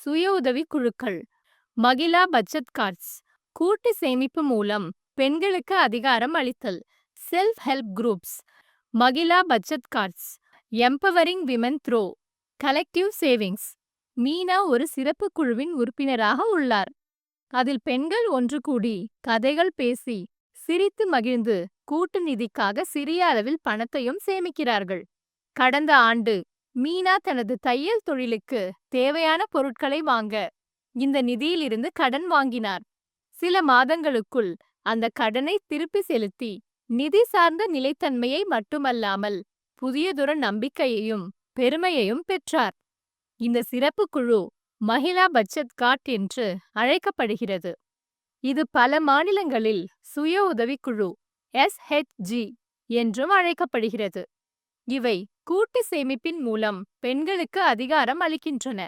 சுய உதவி குழுக்கள். Mahila budget cards. கூட்டு சேமிப்பு மூலம் பெண்களுக்கு அதிகாரம் அளித்தல். Self help groups. Mahila budget cards. Empowering women through. Collective savings. Meena ஒரு சிறப்பு குழுவின் உறுப்பினராக உள்ளார். அதில் பெண்கள் ஒன்று கூடி கதைகள் பேசி சிரித்து மகிழ்ந்து கூட்டு நிதிக்காக சிறிய அளவில் பணத்தையும் சேமிக்கிறார்கள். கடந்த ஆண்டு மீனா தனது தையல் தொழிலுக்கு தேவையான பொருட்களை வாங்க இந்த நிதியிலிருந்து கடன் வாங்கினார். சில மாதங்களுக்குள் அந்த கடனை திருப்பி செலுத்தி நிதி சார்ந்த நிலைத்தன்மையை மட்டுமல்லாமல் புதியதொரு நம்பிக்கையையும் பெருமையையும் பெற்றார். இந்த சிறப்பு குழு மகிழா பச்சத் காட் என்று அழைக்கப்படுகிறது. இது பல மாநிலங்களில் சுய உதவிக்குழு எஸ்ஹெச்ஜி என்றும் அழைக்கப்படுகிறது. இவை கூட்டு சேமிப்பின் மூலம் பெண்களுக்கு அதிகாரம் அளிக்கின்றன.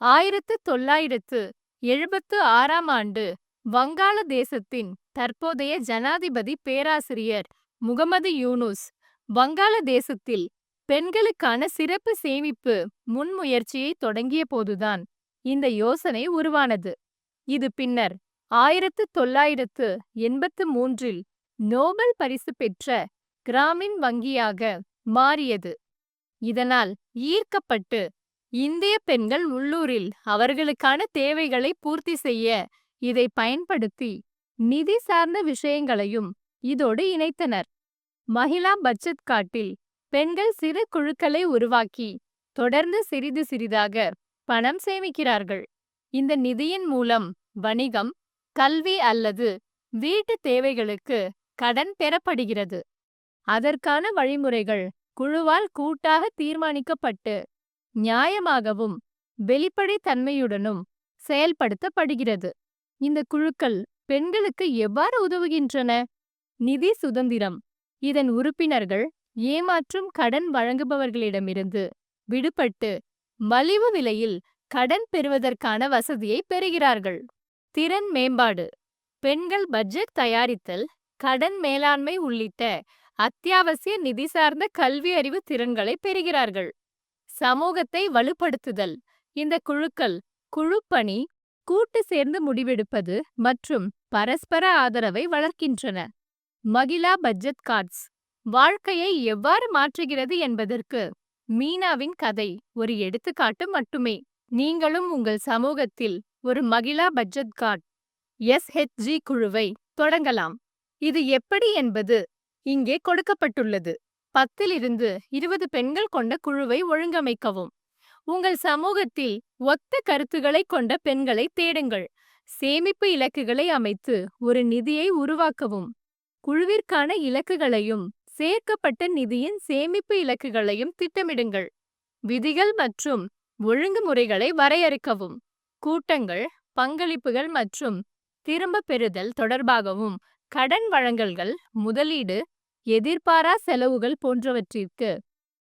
ஆயிரத்து தொள்ளாயிரத்து எழுபத்து ஆறாம் ஆண்டு வங்காள தேசத்தின் தற்போதைய ஜனாதிபதி பேராசிரியர் முகமது யூனுஸ் வங்காள தேசத்தில் பெண்களுக்கான சிறப்பு சேமிப்பு முன்முயற்சியை தொடங்கிய போதுதான் இந்த யோசனை உருவானது. இது பின்னர் ஆயிரத்து தொள்ளாயிரத்து எண்பத்து மூன்றில் நோபல் பரிசு பெற்ற கிராமின் வங்கியாக மாறியது. இதனால் ஈர்க்கப்பட்டு இந்திய பெண்கள் உள்ளூரில் அவர்களுக்கான தேவைகளை பூர்த்தி செய்ய இதை பயன்படுத்தி நிதி சார்ந்த விஷயங்களையும் இதோடு இணைத்தனர். மகிழா பட்ஜெட் காட்டில் பெண்கள் சிறு குழுக்களை உருவாக்கி தொடர்ந்து சிறிது சிறிதாக பணம் சேமிக்கிறார்கள். இந்த நிதியின் மூலம் வணிகம் கல்வி அல்லது வீட்டு தேவைகளுக்கு கடன் பெறப்படுகிறது. அதற்கான வழிமுறைகள் குழுவால் கூட்டாக தீர்மானிக்கப்பட்டு நியாயமாகவும் வெளிப்படைத்தன்மையுடனும் செயல்படுத்தப்படுகிறது. இந்த குழுக்கள் பெண்களுக்கு எவ்வாறு உதவுகின்றன? நிதி சுதந்திரம். இதன் உறுப்பினர்கள் ஏமாற்றும் கடன் வழங்குபவர்களிடமிருந்து விடுபட்டு மலிவு விலையில் கடன் பெறுவதற்கான வசதியை பெறுகிறார்கள். திறன் மேம்பாடு. பெண்கள் பட்ஜெட் தயாரித்தல் கடன் மேலாண்மை உள்ளிட்ட அத்தியாவசிய நிதி சார்ந்த கல்வி அறிவு திறன்களை பெறுகிறார்கள். சமூகத்தை வலுப்படுத்துதல். இந்த குழுக்கள் குழுப்பணி கூட்டு சேர்ந்து முடிவெடுப்பது மற்றும் பரஸ்பர ஆதரவை வளர்க்கின்றன. Mahila budget cards. வாழ்க்கையை எவ்வாறு மாற்றுகிறது என்பதற்கு மீனாவின் கதை ஒரு எடுத்துக்காட்டு மட்டுமே. நீங்களும் உங்கள் சமூகத்தில் ஒரு மகிழா பட்ஜெட் கார்ட் எஸ்ஹெச்ஜி குழுவை தொடங்கலாம். இது எப்படி என்பது இங்கே கொடுக்கப்பட்டுள்ளது. பத்திலிருந்து இருபது பெண்கள் கொண்ட குழுவை ஒழுங்கமைக்கவும். உங்கள் சமூகத்தில் ஒத்த கருத்துக்களை கொண்ட பெண்களை தேடுங்கள். சேமிப்பு இலக்குகளை அமைத்து ஒரு நிதியை உருவாக்கவும். குழுவிற்கான இலக்குகளையும் சேர்க்கப்பட்ட நிதியின் சேமிப்பு இலக்குகளையும் திட்டமிடுங்கள். விதிகள் மற்றும் ஒழுங்குமுறைகளை வரையறுக்கவும். கூட்டங்கள் பங்களிப்புகள் மற்றும் திரும்ப பெறுதல் தொடர்பாகவும் கடன் வழங்கல்கள் முதலீடு எதிர்பாரா செலவுகள் போன்றவற்றிற்கு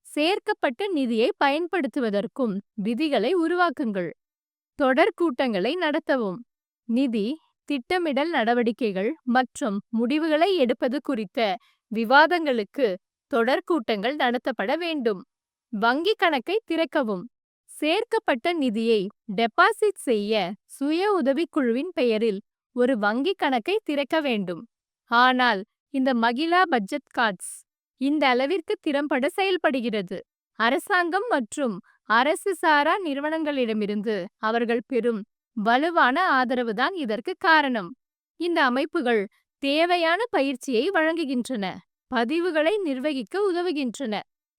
சேர்க்கப்பட்ட நிதியை பயன்படுத்துவதற்கும் விதிகளை உருவாக்குங்கள். தொடர் கூட்டங்களை நடத்தவும். நிதி திட்டமிடல் நடவடிக்கைகள் மற்றும் முடிவுகளை எடுப்பது குறித்த விவாதங்களுக்கு தொடர் கூட்டங்கள் நடத்தப்பட வேண்டும். வங்கி கணக்கை திறக்கவும். சேர்க்கப்பட்ட நிதியை டெபாசிட் செய்ய சுய உதவிக்குழுவின் பெயரில் ஒரு வங்கி கணக்கை திறக்க வேண்டும். ஆனால் இந்த மகிழா பட்ஜெட் கார்ட்ஸ் இந்த அளவிற்கு திறம்பட செயல்படுகிறது. அரசாங்கம் மற்றும் அரசு சாரா நிறுவனங்களிடமிருந்து அவர்கள் பெறும் வலுவான ஆதரவுதான் இதற்கு காரணம். இந்த அமைப்புகள் தேவையான பயிற்சியை வழங்குகின்றன பதிவுகளை நிர்வகிக்க உதவுகின்றன.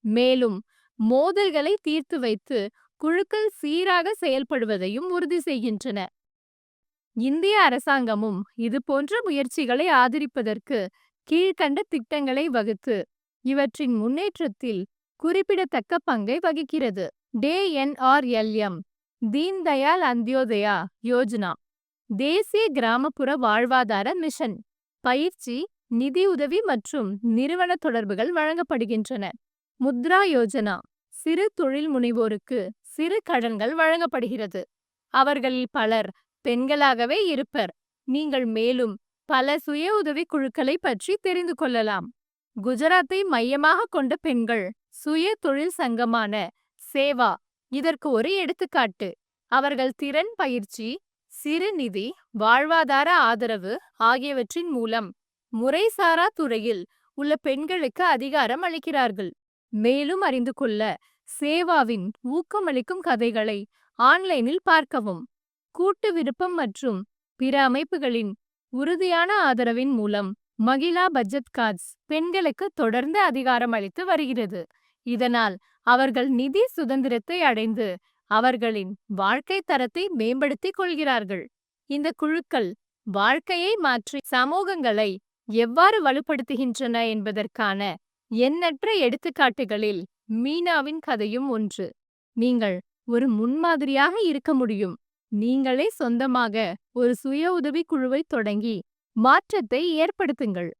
மேலும் மோதல்களை தீர்த்து வைத்து குழுக்கள் சீராக செயல்படுவதையும் உறுதி செய்கின்றன. இந்திய அரசாங்கமும் இது போன்ற முயற்சிகளை ஆதரிப்பதற்கு கீழ்கண்ட திட்டங்களை வகுத்து இவற்றின் முன்னேற்றத்தில் குறிப்பிடத்தக்க பங்கை வகிக்கிறது. டேஎன்ஆர்எல்எம் தீன் தயாள் அந்தியோதயா யோஜனா தேசிய கிராமப்புற வாழ்வாதார மிஷன் பயிற்சி நிதி உதவி மற்றும் நிறுவன தொடர்புகள் வழங்கப்படுகின்றன. முத்ரா யோஜனா சிறு தொழில் முனைவோருக்கு சிறு கடன்கள் வழங்கப்படுகிறது. அவர்களில் பலர் பெண்களாகவே இருப்பர். நீங்கள் மேலும் பல சுய உதவி குழுக்களை பற்றி தெரிந்து கொள்ளலாம். குஜராத்தை மையமாக கொண்ட பெண்கள் சுய தொழில் சங்கமான சேவா இதற்கு ஒரு எடுத்துக்காட்டு. அவர்கள் திறன் பயிற்சி சிறு நிதி வாழ்வாதார ஆதரவு ஆகியவற்றின் மூலம் முறைசாரா துறையில் உள்ள பெண்களுக்கு அதிகாரம் அளிக்கிறார்கள். மேலும் அறிந்து கொள்ள சேவாவின் ஊக்கமளிக்கும் கதைகளை ஆன்லைனில் பார்க்கவும். கூட்டு விருப்பம் மற்றும் பிற அமைப்புகளின் உறுதியான ஆதரவின் மூலம் மகிழா பட்ஜெட் கார்ட்ஸ் பெண்களுக்கு தொடர்ந்து அதிகாரம் அளித்து வருகிறது. இதனால் அவர்கள் நிதி சுதந்திரத்தை அடைந்து அவர்களின் வாழ்க்கை தரத்தை மேம்படுத்திக் கொள்கிறார்கள். இந்த குழுக்கள் வாழ்க்கையை மாற்றி சமூகங்களை எவ்வாறு வலுப்படுத்துகின்றன என்பதற்கான எண்ணற்ற எடுத்துக்காட்டுகளில் மீனாவின் கதையும் ஒன்று. நீங்கள் ஒரு முன்மாதிரியாக இருக்க முடியும். நீங்களே சொந்தமாக ஒரு சுய உதவி குழுவை தொடங்கி மாற்றத்தை ஏற்படுத்துங்கள்.